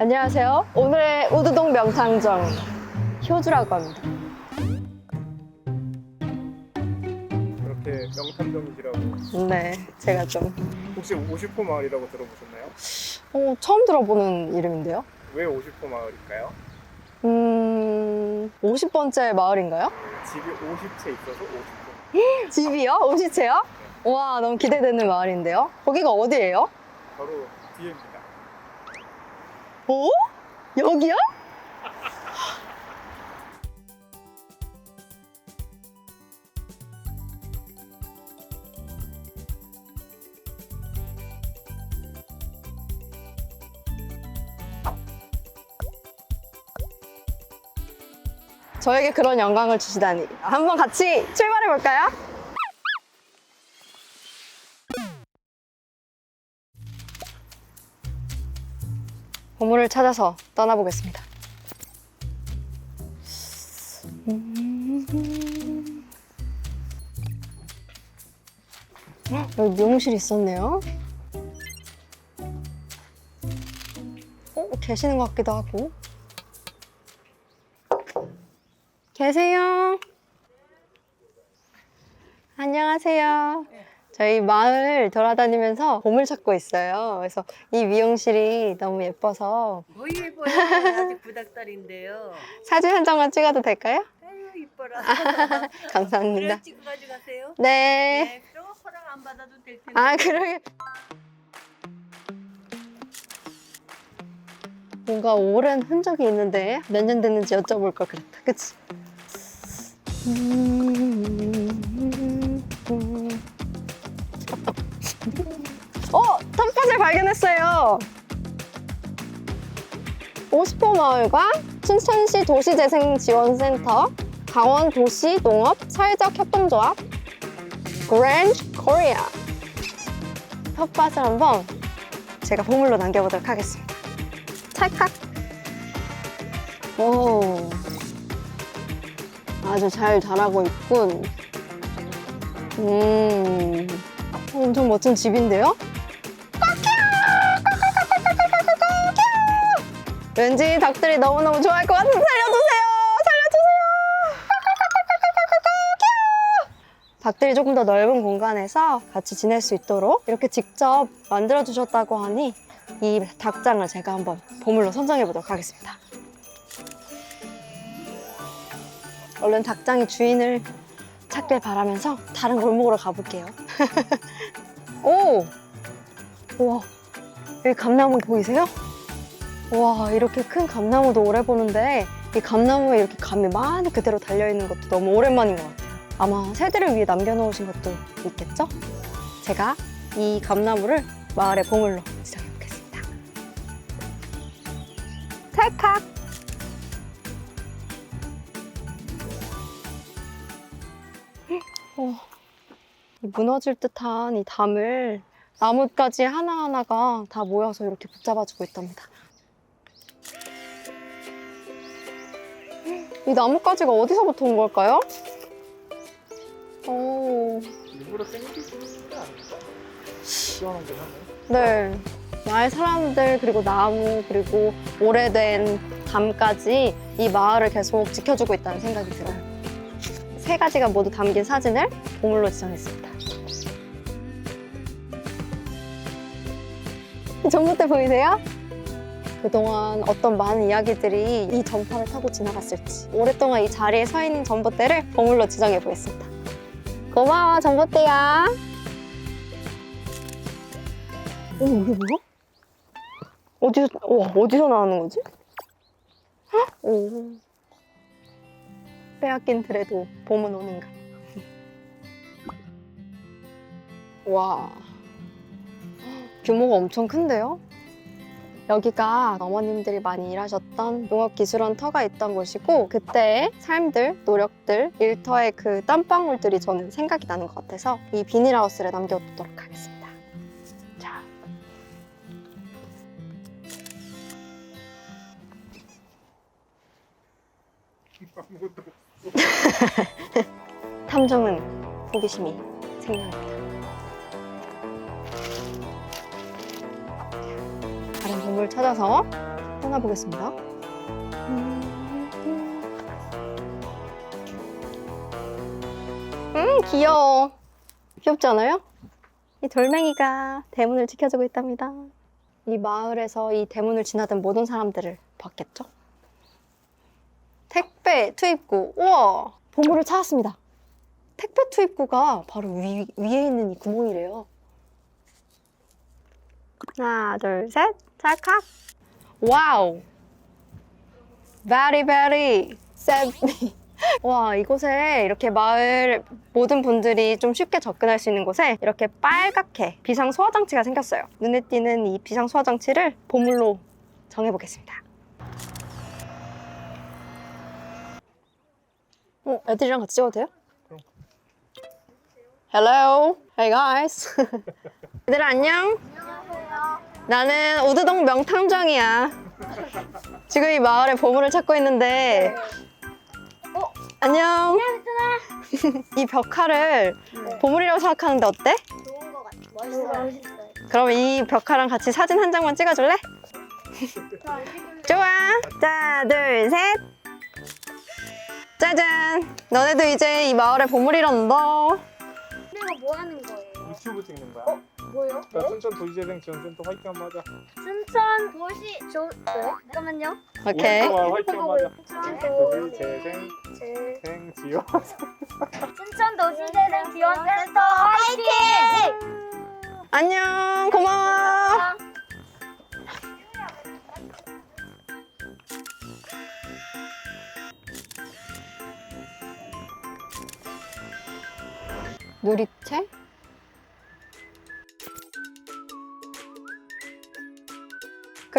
안녕하세요. 오늘의 우두동 명탐정 효주라고 합니다. 그렇게 명탐정이시라고 네, 제가 좀 혹시 50호 마을이라고 들어보셨나요? 어, 처음 들어보는 이름인데요. 왜 50호 마을일까요? 음, 50번째 마을인가요? 집이 50채 있어서 50호 집이요? 50채요? 와, 너무 기대되는 마을인데요. 거기가 어디예요? 바로 뒤에입니다 어? 여기요? 저에게 그런 영광을 주시다니. 한번 같이 출발해 볼까요? 보물을 찾아서 떠나보겠습니다. 음. 헉, 여기 미용실이 있었네요. 어, 계시는 것 같기도 하고. 계세요? 안녕하세요. 저희 마을 돌아다니면서 보물 찾고 있어요. 그래서 이 미용실이 너무 예뻐서 거의 예뻐요. 아직 부닥다리인데요. 사진 한 장만 찍어도 될까요? 아유 이뻐라. 감사합니다. 그래 찍고 가져가세요. 네. 네. 그럼 허락 안 받아도 될 텐데. 아, 그러게. 뭔가 오랜 흔적이 있는데 몇 년 됐는지 여쭤볼 걸 그랬다. 그치? 어! 텃밭을 발견했어요! 오스포 마을과 춘천시 도시재생지원센터, 강원 도시농업 사회적 협동조합, 그랜드 코리아 텃밭을 한번 제가 보물로 남겨보도록 하겠습니다. 찰칵. 오. 아주 잘 자라고 있군. 음. 엄청 멋진 집인데요? 왠지 닭들이 너무너무 좋아할 것 같아서 살려주세요! 살려주세요! 닭들이 조금 더 넓은 공간에서 같이 지낼 수 있도록 이렇게 직접 만들어 주셨다고 하니 이 닭장을 제가 한번 보물로 선정해 보도록 하겠습니다. 얼른 닭장의 주인을 찾길 바라면서 다른 골목으로 가볼게요. 오! 우와, 여기 감나무 보이세요? 와, 이렇게 큰 감나무도 오래 보는데 이 감나무에 이렇게 감이 많이 그대로 달려있는 것도 너무 오랜만인 것 같아요. 아마 새들을 위해 남겨놓으신 것도 있겠죠? 제가 이 감나무를 마을의 보물로 지정해 보겠습니다. 찰칵! 어, 이 무너질 듯한 이 담을 나뭇가지 하나하나가 다 모여서 이렇게 붙잡아주고 있답니다. 이 나뭇가지가 어디서부터 온 걸까요? 오, 일부러 땡기시는 게 아닐까? 시원하긴 하네 네. 마을 사람들, 그리고 나무, 그리고 오래된 담까지 이 마을을 계속 지켜주고 있다는 생각이 들어요. 세 가지가 모두 담긴 사진을 보물로 지정했습니다. 전봇대 보이세요? 그동안 어떤 많은 이야기들이 이 전파를 타고 지나갔을지 오랫동안 이 자리에 서 있는 전봇대를 보물로 지정해 보겠습니다. 고마워, 전봇대야. 오, 이게 뭐야? 어디서, 와, 어디서 나오는 거지? 헉? 오. 빼앗긴 들에도 봄은 오는가. 와. 규모가 엄청 큰데요? 여기가 어머님들이 많이 일하셨던 농업기술원 터가 있던 곳이고 그때의 삶들, 노력들, 일터의 그 땀방울들이 저는 생각이 나는 것 같아서 이 비닐하우스를 남겨두도록 하겠습니다. 탐정은 호기심이 생깁니다. 찾아서 찾아보겠습니다. 음, 귀여워. 귀엽지 않아요? 이 돌멩이가 대문을 지켜주고 있답니다. 이 마을에서 이 대문을 지나던 모든 사람들을 봤겠죠? 택배 투입구. 우와! 보물을 찾았습니다. 택배 투입구가 바로 위, 위에 있는 이 구멍이래요. 하나, 둘, 셋. 찰칵. 와우. Very, very savvy. 와, 이곳에 이렇게 마을 모든 분들이 좀 쉽게 접근할 수 있는 곳에 이렇게 빨갛게 비상 소화 장치가 생겼어요. 눈에 띄는 이 비상 소화 장치를 보물로 정해보겠습니다. 어, 애들이랑 같이 찍어도 돼요? Hello. Hey guys. 얘들아 안녕. 나는 우드동 명탐정이야. 지금 이 마을에 보물을 찾고 있는데. 어? 안녕. 이 벽화를 보물이라고 생각하는데 어때? 좋은 것 같아. 멋있어요. 그럼 이 벽화랑 같이 사진 한 장만 찍어줄래? 좋아. 자, 둘, 셋. 짜잔. 너네도 이제 이 마을의 보물이란다. 이거 뭐 하는 거예요? 유튜브 찍는 거야. 뭐요? 자, 춘천 도시재생 지원센터 화이팅 한번 하자. 춘천 도시 조... 네? 잠깐만요. 오케이. 와, 화이팅 한번 하자. 춘천 도시재생 재... 생 지원. 춘천 도시재생 지원센터 화이팅! 안녕. 고마워. 누리채?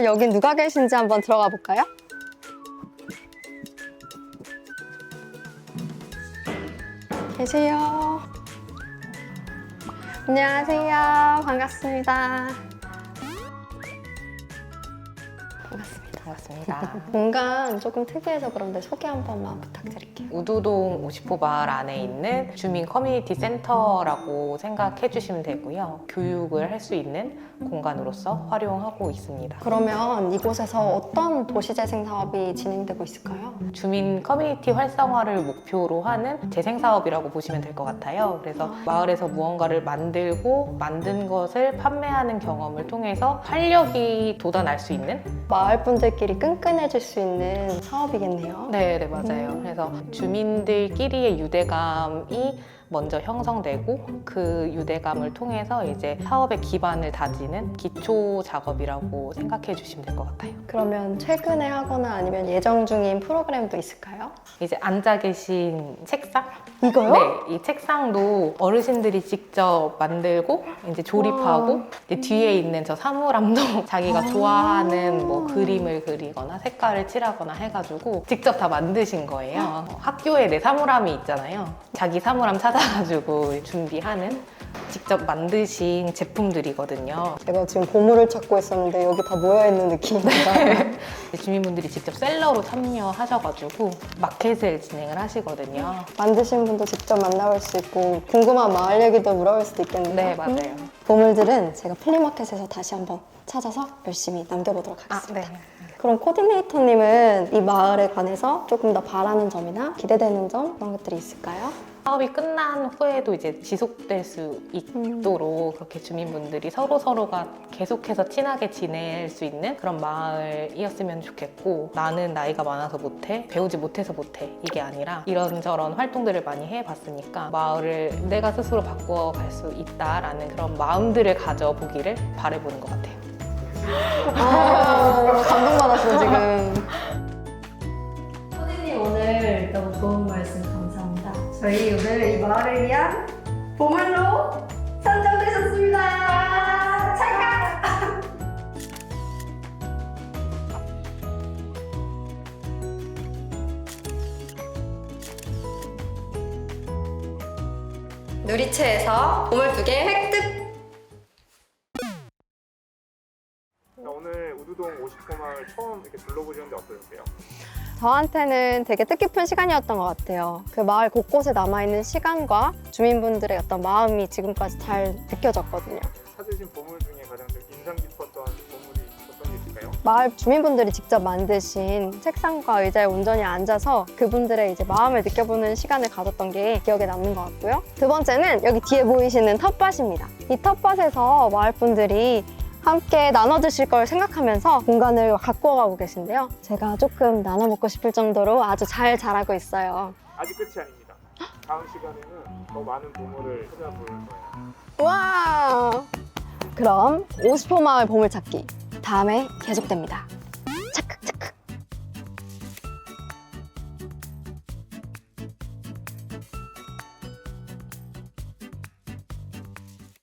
그럼 여기 누가 계신지 한번 들어가 볼까요? 계세요. 안녕하세요. 반갑습니다. 반갑습니다. 반갑습니다. 공간 조금 특이해서 그런데 소개 한 번만 부탁드릴게요. 우두동 50호 마을 안에 있는 주민 커뮤니티 센터라고 생각해 주시면 되고요. 교육을 할 수 있는 공간으로서 활용하고 있습니다. 그러면 이곳에서 어떤 도시재생 사업이 진행되고 있을까요? 주민 커뮤니티 활성화를 목표로 하는 재생 사업이라고 보시면 될 것 같아요. 그래서 마을에서 무언가를 만들고 만든 것을 판매하는 경험을 통해서 활력이 돋아날 수 있는 마을 분들끼리 끈끈해질 수 있는 사업이겠네요. 네, 네, 맞아요. 음. 그래서 주민들끼리의 유대감이 먼저 형성되고 그 유대감을 통해서 이제 사업의 기반을 다지는 기초 작업이라고 생각해 주시면 될 것 같아요. 그러면 최근에 하거나 아니면 예정 중인 프로그램도 있을까요? 이제 앉아 계신 책상? 이거요? 네, 이 책상도 어르신들이 직접 만들고 이제 조립하고 와. 이제 뒤에 있는 저 사물함도 자기가 아. 좋아하는 뭐 그림을 그리거나 색깔을 칠하거나 해가지고 직접 다 만드신 거예요. 학교에 내 사물함이 있잖아요. 자기 사물함 찾아 가지고 준비하는 직접 만드신 제품들이거든요. 제가 지금 보물을 찾고 있었는데 여기 다 모여있는 느낌입니다. 주민분들이 직접 셀러로 참여하셔가지고 마켓을 진행을 하시거든요. 만드신 분도 직접 만나볼 수 있고 궁금한 마을 얘기도 물어볼 수도 있겠네요. 네, 맞아요. 보물들은 제가 플리마켓에서 다시 한번 찾아서 열심히 남겨보도록 아, 하겠습니다. 네. 그럼 코디네이터님은 이 마을에 관해서 조금 더 바라는 점이나 기대되는 점 그런 것들이 있을까요? 사업이 끝난 후에도 이제 지속될 수 있도록 그렇게 주민분들이 서로 서로가 계속해서 친하게 지낼 수 있는 그런 마을이었으면 좋겠고 나는 나이가 많아서 못해 배우지 못해서 못해 이게 아니라 이런저런 활동들을 많이 해봤으니까 마을을 내가 스스로 바꿔갈 수 있다라는 그런 마음들을 가져보기를 바라보는 것 같아요. 아, 감동받았어 지금. 선생님 오늘 너무 좋은 말씀. 저희 오늘 이 마을을 위한 보물로 선정되셨습니다. 찰칵! 누리채에서 보물 두 개 획득! 자, 오늘 우두동 50호 마을 처음 이렇게 둘러보셨는데 어떠셨어요? 저한테는 되게 뜻깊은 시간이었던 것 같아요. 그 마을 곳곳에 남아있는 시간과 주민분들의 어떤 마음이 지금까지 잘 느껴졌거든요. 찾으신 보물 중에 가장 좀 인상 깊었던 보물이 어떤 게 있을까요? 마을 주민분들이 직접 만드신 책상과 의자에 온전히 앉아서 그분들의 이제 마음을 느껴보는 시간을 가졌던 게 기억에 남는 것 같고요. 두 번째는 여기 뒤에 보이시는 텃밭입니다. 이 텃밭에서 마을 분들이 함께 나눠 드실 걸 생각하면서 공간을 가꾸어 가고 계신데요. 제가 조금 나눠 먹고 싶을 정도로 아주 잘 자라고 있어요. 아직 끝이 아닙니다. 다음 시간에는 더 많은 보물을 찾아볼 거예요. 와! 그럼 50호 마을 보물찾기 다음에 계속됩니다.